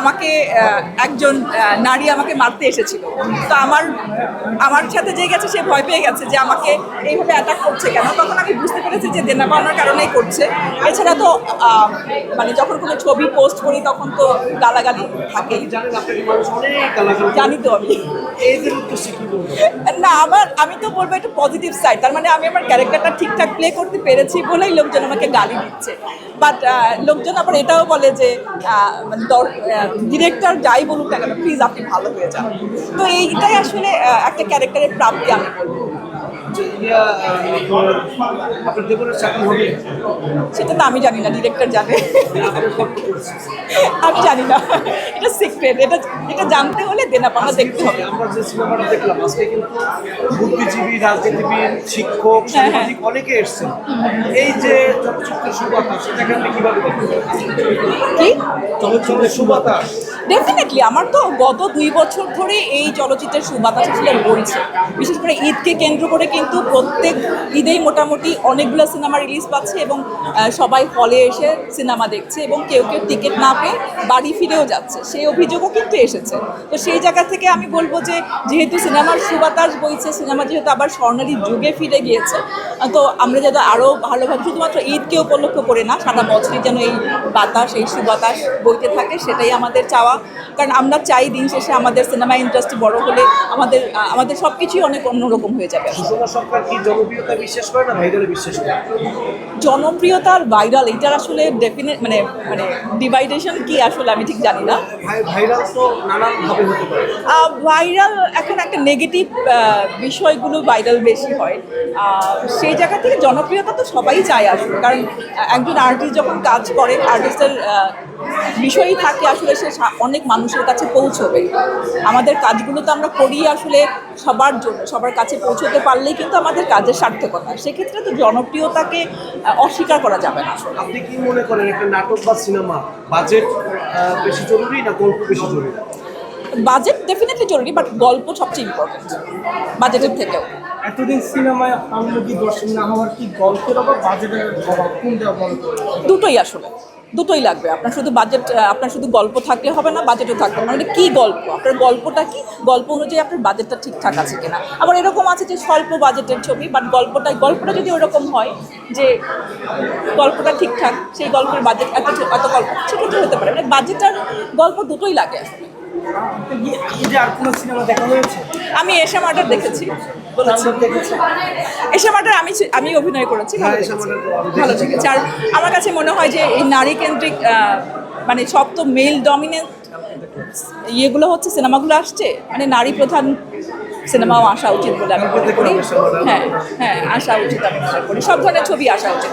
আমাকে একজন নারী আমাকে মারতে এসেছিল। তো আমার আমার সাথে যে গেছে, সে ভয় পেয়ে গেছে যে আমাকে এইভাবে অ্যাটাক করছে কেন? তখন আমি বুঝতে পেরেছি যে দেনা পাওনার কারণেই করছে। এছাড়া তো মানে যখন কোনো ছবি পোস্ট করি, তখন তো গালাগালি গালাগালি জানি তো আমি। না, আমার, আমি তো বলব একটা পজিটিভ সাইড তার মানে আমি আমার ক্যারেক্টারটা ঠিকঠাক প্লে করতে পেরেছি বলেই লোকজন আমাকে গালি দিচ্ছে। বাট লোকজন আবার এটাও বলে যে ডিরেক্টর যাই বলুক না কেন প্লিজ আপনি ভালো হয়ে যান। তো এইটাই আসলে একটা ক্যারেক্টারের প্রাপ্তি আমি বলব। ইয়া আপনার- আপনার দেবরের চাকরি হবে। সেটা তো আমি জানি না ডিরেক্টর জানে। আমি জানি না। এটা সিক্রেট এটা এটা জানতে হলে দেনা পাওনা দেখতে হবে। আমরা যে সিনেমাটা দেখলাম আজকে কিন্তু বুদ্ধিজীবী রাজনীতিবিদ শিক্ষক হ্যাঁ, সাংবাদিক অনেকে এসছেন। এই যে চলচ্চিত্রের সুবাতাস সেটাকে আপনি কীভাবে কি? চলচ্চিত্রের সুবাতাস ডেফিনেটলি আমার তো গত দুই বছর ধরে এই চলচ্চিত্রের সুবাতাস আসলে বইছে বিশেষ করে ঈদকে কেন্দ্র করে কিন্তু প্রত্যেক ঈদেই মোটামুটি অনেকগুলো সিনেমা রিলিজ পাচ্ছে এবং সবাই হলে এসে সিনেমা দেখছে এবং কেউ কেউ টিকিট না পেয়ে বাড়ি ফিরেও যাচ্ছে। সেই অভিযোগও কিন্তু এসেছে। তো সেই জায়গা থেকে আমি বলব যে, যেহেতু সিনেমার সুবাতাস বইছে, সিনেমা যেহেতু আবার স্বর্ণালী যুগে ফিরে গিয়েছে তো আমরা যাতে আরও ভালোভাবে, শুধুমাত্র ঈদকে উপলক্ষ করে না, সারা বছরই যেন এই বাতাস, এই সুবাতাস বইতে থাকে, সেটাই আমাদের চাওয়া। কারণ আমরা চাই দিন শেষে আমাদের সিনেমা ইন্ডাস্ট্রি বড় হলে আমাদের আমাদের সব কিছুই অনেক অন্যরকম হয়ে যাবে। সরকার কি জনপ্রিয়তা বিশ্বাস করে না ভাইরালে বিশ্বাস করে? জনপ্রিয়তা আর ভাইরাল এটার আসলে ডেফিনেট মানে মানে ডিভাইডেশন কি আসলে আমি ঠিক জানি না। ভাইরাল তো নানান ভাবে হতে পারে। ভাইরাল এখন একটা নেগেটিভ বিষয়গুলো ভাইরাল বেশি হয়। সেই জায়গা থেকে জনপ্রিয়তা তো সবাই চায় আসলে। কারণ একজন আর্টিস্ট যখন কাজ করে আর্টিস্টের বিষয়ই থাকে আসলে সে সা- অনেক মানুষের কাছে পৌঁছবে। আমাদের কাজগুলো তো আমরা করি আসলে সবার জন্য সবার কাছে পৌঁছতে পারলেই কিন্তু আমাদের কাজের সার্থকতা। সেক্ষেত্রে তো জনপ্রিয়তাকে অস্বীকার করা যাবে না। আসলে আপনি কি মনে করেন একটা নাটক বা সিনেমা বাজেট বেশি জরুরি না গল্প বেশি জরুরি? বাজেট ডেফিনেটলি জরুরি বাট গল্প সবচেয়ে ইম্পর্টেন্ট বাজেটের থেকেও। এতদিন সিনেমায় আমলকি দর্শক না হওয়ার কি গল্পের অভাব বাজেটের অভাব? কোনটা দুটোই আসলে। দুটোই লাগবে। আপনার শুধু বাজেট আপনার শুধু গল্প থাকলে হবে না বাজেটও থাকবে। মানে কি গল্প? আপনার গল্পটা কি? গল্প অনুযায়ী আপনার বাজেটটা ঠিকঠাক আছে কিনা? আবার এরকম আছে যে স্বল্প বাজেটের ছবি বাট গল্পটা গল্পটা যদি ওরকম হয় যে গল্পটা ঠিকঠাক, সেই গল্পের বাজেট এত এত গল্প সেক্ষেত্রে হতে পারে। মানে বাজেট আর গল্প দুটোই লাগে। আসলে কি আর কোনো সিনেমা দেখা হয়েছে? আমি এশা মার্টার দেখেছি। দেখেছি এশা মার্টার আমি আমি অভিনয় করেছি ভালো হ্যাঁ, ভালো লেগেছে। আর আমার কাছে মনে হয় যে এই নারী কেন্দ্রিক মানে সব তো মেল ডমিনেন্ট ইয়েগুলো হচ্ছে সিনেমাগুলো আসছে মানে নারী প্রধান সিনেমাও আসা উচিত বলে আমি মনে করি। হ্যাঁ হ্যাঁ আসা উচিত আমি মনে করি। সব ধরনের ছবি আসা উচিত।